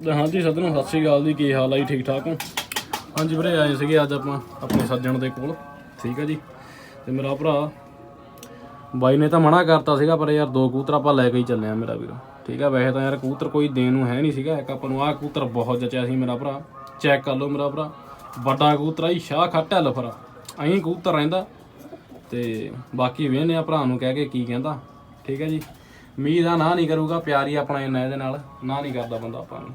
ਹਾਂਜੀ ਸੱਜਣੋ, ਸਤਿ ਸ਼੍ਰੀ ਅਕਾਲ ਜੀ, ਕੀ ਹਾਲ ਆ ਜੀ, ਠੀਕ ਠਾਕ ਹੋ? ਹਾਂਜੀ ਵੀਰੇ, ਆਏ ਸੀਗੇ ਅੱਜ ਆਪਾਂ, ਆਪਣੇ ਸੱਜਣ ਦੇ ਕੋਲ, ਠੀਕ ਹੈ ਜੀ। ਤੇ ਮੇਰਾ ਭਰਾ, ਬਾਈ ਨੇ ਤਾਂ ਮਨਾ ਕਰਤਾ ਸੀਗਾ, ਪਰ ਯਾਰ ਦੋ ਕੂਤਰ ਆਪਾਂ ਲੈ ਕੇ ਹੀ ਚੱਲੇ ਆ ਮੇਰਾ ਵੀਰ, ਠੀਕ ਆ? ਵੈਸੇ ਤਾਂ ਯਾਰ ਕੂਤਰ ਕੋਈ ਦੇਣ ਨੂੰ ਹੈ ਨਹੀਂ ਸੀਗਾ, ਇੱਕ ਆਪਾਂ ਨੂੰ ਆਹ ਕੂਤਰ ਬਹੁਤ ਜਚਿਆ ਸੀ ਮੇਰਾ ਭਰਾ, ਚੈੱਕ ਕਰ ਲਓ ਮੇਰਾ ਭਰਾ, ਵੱਡਾ ਕਬੂਤਰ ਆ ਜੀ, ਸ਼ਾਹ ਖੱਟ ਢੱਲ ਫਰਾ ਅਹੀਂ ਕਬੂਤਰ ਰਹਿੰਦਾ। ਤੇ ਬਾਕੀ ਵੇਹਨੇ ਆ ਭਰਾ ਨੂੰ ਕਹਿ ਕੇ ਕੀ ਕਹਿੰਦਾ, ਠੀਕ ਹੈ ਜੀ? ਮੀਂਹ ਦਾ ਨਾ ਨਹੀਂ ਕਰੂਗਾ, ਪਿਆਰੀ ਆਪਣਾ ਇੰਨਾ ਇਹਦੇ ਨਾਲ, ਨਾ ਨਹੀਂ ਕਰਦਾ ਬੰਦਾ ਆਪਾਂ ਨੂੰ।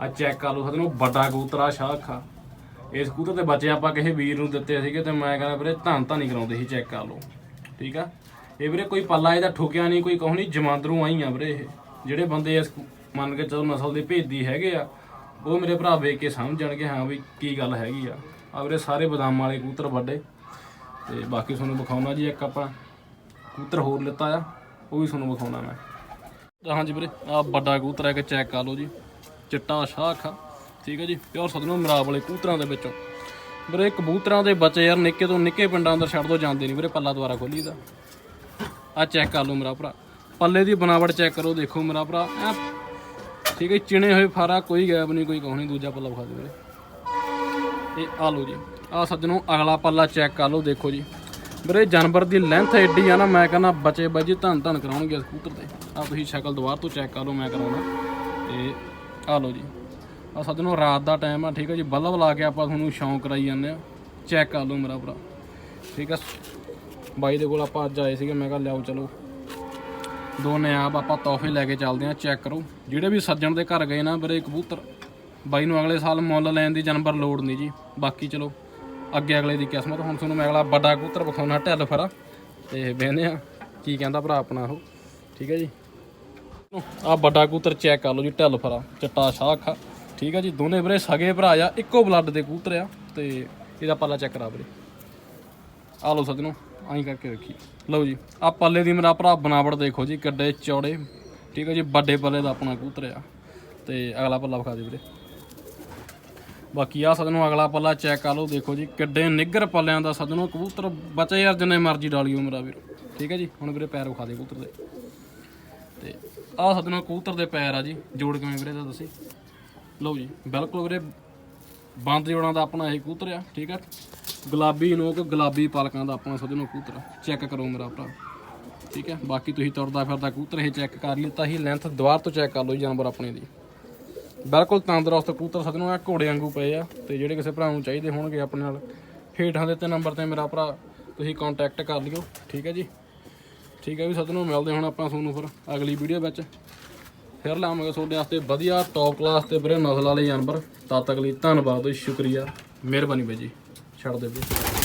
ਆ ਚੈੱਕ ਕਰ ਲਓ ਸਦਨੋਂ ਵੱਡਾ ਕਬੂਤਰ ਆ ਸ਼ਾਹ ਖਾ ਇਸ ਕਬੂਤਰ ਦੇ ਬੱਚੇ ਆਪਾਂ ਕਿਸੇ ਵੀਰ ਨੂੰ ਦਿੱਤੇ ਸੀਗੇ ਤੇ ਮੈਂ ਕਹਿੰਦਾ ਵੀਰੇ ਧੰਨ ਤਾਂ ਨਹੀਂ ਕਰਾਉਂਦੇ ਸੀ ਚੈੱਕ ਕਰ ਲਓ। ਠੀਕ ਆ? ਇਹ ਵੀਰੇ ਕੋਈ ਪੱਲਾ ਇਹਦਾ ਠੁਕਿਆ ਨਹੀਂ, ਕੋਈ ਕਹੋ ਨਹੀਂ, ਜਮਾਂਦਰੂ ਆਈ ਆ ਵੀਰੇ ਇਹ। ਜਿਹੜੇ ਬੰਦੇ ਇਸ ਮੰਨ ਕੇ ਚਲੋ ਨਸਲ ਦੇ ਭੇਦੀ ਹੈਗੇ ਆ, ਉਹ ਮੇਰੇ ਭਰਾ ਵੇਖ ਕੇ ਸਮਝ ਜਾਣਗੇ ਹਾਂ ਵੀ ਕੀ ਗੱਲ ਹੈਗੀ ਆ। ਆ ਵੀਰੇ ਸਾਰੇ ਬਦਾਮ ਵਾਲੇ ਕਬੂਤਰ ਵੱਡੇ। ਤੇ ਬਾਕੀ ਤੁਹਾਨੂੰ ਵਿਖਾਉਣਾ ਜੀ ਇੱਕ ਆਪਾਂ ਕਬੂਤਰ ਹੋਰ ਲਿੱਤਾ ਆ। ਉਹ ਵੀ ਤੁਹਾਨੂੰ ਵਿਖਾਉਣਾ ਮੈਂ। ਹਾਂਜੀ ਵੀਰੇ ਆ ਵੱਡਾ ਕਬੂਤਰ ਹੈ ਕਿ ਚੈੱਕ ਕਰ ਲਓ ਜੀ। ਚਿੱਟਾ ਸ਼ਾਖ ਆ, ਠੀਕ ਹੈ ਜੀ, ਪਿਓਰ ਸਦਨੋਂ ਮਰਾਬ ਵਾਲੇ ਕਬੂਤਰਾਂ ਦੇ ਵਿੱਚੋਂ। ਵੀਰੇ, ਕਬੂਤਰਾਂ ਦੇ ਬੱਚੇ ਯਾਰ, ਨਿੱਕੇ ਤੋਂ ਨਿੱਕੇ ਪਿੰਡਾਂ ਅੰਦਰ ਛੱਡ ਦੋ ਜਾਂਦੇ ਨਹੀਂ ਵੀਰੇ, ਪੱਲਾ ਦੁਆਰਾ ਖੋਲੀ ਦਾ ਆ ਚੈੱਕ ਕਰ ਲਓ ਮੇਰਾ ਭਰਾ। ਪੱਲੇ ਦੀ ਬਣਾਵਟ ਚੈੱਕ ਕਰੋ, ਦੇਖੋ ਮੇਰਾ ਭਰਾ, ਐਂ। ਠੀਕ ਹੈ ਚਿਣੇ ਹੋਏ ਫਾਰਾ, ਕੋਈ ਗੈਪ ਨਹੀਂ, ਕੋਈ ਕਹੋ ਨਹੀਂ, ਦੂਜਾ ਪੱਲਾ ਵਿਖਾ ਦਿਓ ਵੀਰੇ। ਇਹ ਆ ਲਓ ਜੀ ਆ ਸੱਜਣੋ ਅਗਲਾ ਪੱਲਾ ਚੈੱਕ ਕਰ ਲਓ, ਦੇਖੋ ਜੀ। ਵੀਰੇ, ਜਾਨਵਰ ਦੀ ਲੈਂਥ ਐਡੀ ਆ ਨਾ, ਮੈਂ ਕਹਿੰਦਾ ਬਚੇ ਬਾਜੀ ਧੰਨ ਧੰਨ ਕਰਾਉਣਗੇ ਇਸ ਕਬੂਤਰ ਤੇ। ਆ ਤੁਸੀਂ ਸ਼ਕਲ ਦੁਬਾਰ ਤੋਂ ਚੈੱਕ ਕਰ ਲਓ, ਮੈਂ ਕਰਾਉਣਾ। ਤੇ ਆ ਲਓ ਜੀ। ਆ ਸੱਜਣੋ, ਰਾਤ ਦਾ ਟਾਈਮ ਆ, ਠੀਕ ਆ ਜੀ? ਬਲਬ ਲਾ ਕੇ ਆਪਾਂ ਤੁਹਾਨੂੰ ਸ਼ੌਂਕ ਕਰਾਈ ਜਾਂਦੇ ਆ। ਚੈੱਕ ਕਰ ਲਓ ਮੇਰਾ ਭਰਾ। ਠੀਕ ਆ? ਬਾਈ ਦੇ ਕੋਲ ਆਪਾਂ ਅੱਜ ਆਏ ਸੀਗੇ, ਮੈਂ ਕਿਹਾ ਲਿਆਓ, ਚਲੋ। ਦੋ ਨਿਆਬ ਆਪਾਂ ਤੋਹਫੇ ਲੈ ਕੇ ਚੱਲਦੇ ਆ ਚੈੱਕ ਕਰੋ। ਜਿਹੜੇ ਵੀ ਸੱਜਣ ਦੇ ਘਰ ਗਏ ਨਾ ਵੀਰੇ, ਕਬੂਤਰ, ਬਾਈ ਨੂੰ ਅਗਲੇ ਸਾਲ ਮੁੱਲ ਲੈਣ ਦੀ ਜਾਨਵਰ ਲੋੜ ਨਹੀਂ ਜੀ। ਬਾਕੀ ਚਲੋ ਅੱਗੇ ਅਗਲੇ ਦੀ ਕਿਸਮਤ। ਹੁਣ ਤੁਹਾਨੂੰ ਮੈਂ ਅਗਲਾ ਵੱਡਾ ਕਬੂਤਰ ਵਿਖਾਉਣਾ, ਢਿੱਲ ਫਰਾ ਤੇ ਵੇਖਦੇ ਆ ਕੀ ਕਹਿੰਦਾ ਭਰਾ ਆਪਣਾ ਉਹ। ਠੀਕ ਹੈ ਜੀ। ਆ ਵੱਡਾ ਕਬੂਤਰ ਚੈੱਕ ਕਰ ਲਓ ਜੀ, ਢਿੱਲ ਫਰਾ ਚਿੱਟਾ ਸ਼ਾਖ ਆ। ਠੀਕ ਹੈ ਜੀ, ਦੋਨੇ ਵੀਰੇ ਸਗੇ ਭਰਾ ਆ, ਇੱਕੋ ਬਲੱਡ ਦੇ ਕਬੂਤਰ ਆ ਤੇ ਇਹਦਾ ਪੱਲਾ ਚੈੱਕ ਕਰਾ ਵੀਰੇ। ਆ ਲਓ ਸੱਜਣੋ, ਆਈ ਕਰਕੇ ਰੱਖੀ ਲਓ ਜੀ ਆ ਪੱਲੇ ਦੀ ਮੇਰਾ ਭਰਾ ਬਣਾਵਟ ਦੇਖੋ ਜੀ, ਕਿੱਡੇ ਚੌੜੇ। ਠੀਕ ਹੈ ਜੀ, ਵੱਡੇ ਪੱਲੇ ਦਾ ਆਪਣਾ ਕਬੂਤਰ ਆ। ਤੇ ਅਗਲਾ ਪੱਲਾ ਵਿਖਾ ਦੇ ਵੀਰੇ। ਬਾਕੀ ਆ ਸਦਨੋਂ ਅਗਲਾ ਪੱਲਾ ਚੈੱਕ ਕਰ ਲਓ, ਦੇਖੋ ਜੀ, ਕਿੱਡੇ ਨਿੱਗਰ ਪੱਲਿਆਂ ਦਾ ਸਦਨੋਂ ਕਬੂਤਰ ਬਚੇ ਯਾਰ ਜਿੰਨੇ ਮਰਜ਼ੀ ਡਾਲੀਓ ਮੇਰਾ ਵੀਰ। ਠੀਕ ਹੈ ਜੀ, ਹੁਣ ਵੀਰੇ ਪੈਰ ਵਿਖਾ ਦੇ ਕਬੂਤਰ ਦੇ। ਤੇ ਆ ਸਦਨੋਂ ਕਬੂਤਰ ਦੇ ਪੈਰ ਆ ਜੀ, ਜੋੜ ਕਿਵੇਂ ਵੀਰੇ ਦਾ ਤੁਸੀਂ ਲਓ ਜੀ, ਬਿਲਕੁਲ ਵੀਰੇ ਬੰਦ ਜੋੜਾਂ ਦਾ ਆਪਣਾ ਇਹ ਕਬੂਤਰ ਆ, ਠੀਕ ਆ? ਗੁਲਾਬੀ ਨੋਕ, ਗੁਲਾਬੀ ਪਲਕਾਂ ਦਾ ਆਪਣਾ ਸੱਜਣੋ ਕਬੂਤਰ ਚੈੱਕ ਕਰੋ ਮੇਰਾ ਭਰਾ। ਠੀਕ ਹੈ, ਬਾਕੀ ਤੁਸੀਂ ਤੁਰਦਾ ਫਿਰਦਾ ਕਬੂਤਰ ਇਹ ਚੈੱਕ ਕਰ ਲਿੱਤਾ ਹੀ ਲੈਂਥ ਦੁਬਾਰ ਤੋਂ ਚੈੱਕ ਕਰ ਲਓ ਜੀ, ਜਾਨਵਰ ਆਪਣੇ ਦੀ। ਬਿਲਕੁਲ ਤੰਦਰੁਸਤ ਕਬੂਤਰ ਸੱਜਣੋ ਆ ਘੋੜੇ ਵਾਂਗੂ ਪਏ ਆ ਤੇ ਜਿਹੜੇ ਕਿਸੇ ਭਰਾ ਨੂੰ ਚਾਹੀਦੇ ਹੋਣਗੇ ਆਪਣੇ ਨਾਲ, ਹੇਠਾਂ ਦਿੱਤੇ ਨੰਬਰ ਤੇ ਮੇਰਾ ਭਰਾ, ਤੁਸੀਂ ਕੰਟੈਕਟ ਕਰ ਲਿਓ, ਠੀਕ ਹੈ ਜੀ? ਠੀਕ ਹੈ ਵੀ ਸੱਜਣੋ, ਮਿਲਦੇ ਹੁਣ ਆਪਾਂ ਤੁਹਾਨੂੰ ਫਿਰ ਅਗਲੀ ਵੀਡੀਓ ਵਿੱਚ। ਫਿਰ ਲਾਵਾਂਗੇ ਤੁਹਾਡੇ ਵਾਸਤੇ ਵਧੀਆ ਟੌਪ ਕਲਾਸ ਤੇ ਵੀਰੇ ਨਸਲ ਵਾਲੇ ਜਾਨਵਰ। ਤਦ ਤੱਕ ਲਈ ਧੰਨਵਾਦ ਜੀ ਸ਼ੁਕਰੀਆ। ਮਿਹਰਬਾਨੀ ਬਾਈ ਜੀ। ਛੱਡ ਦੇ ਵੀਰੇ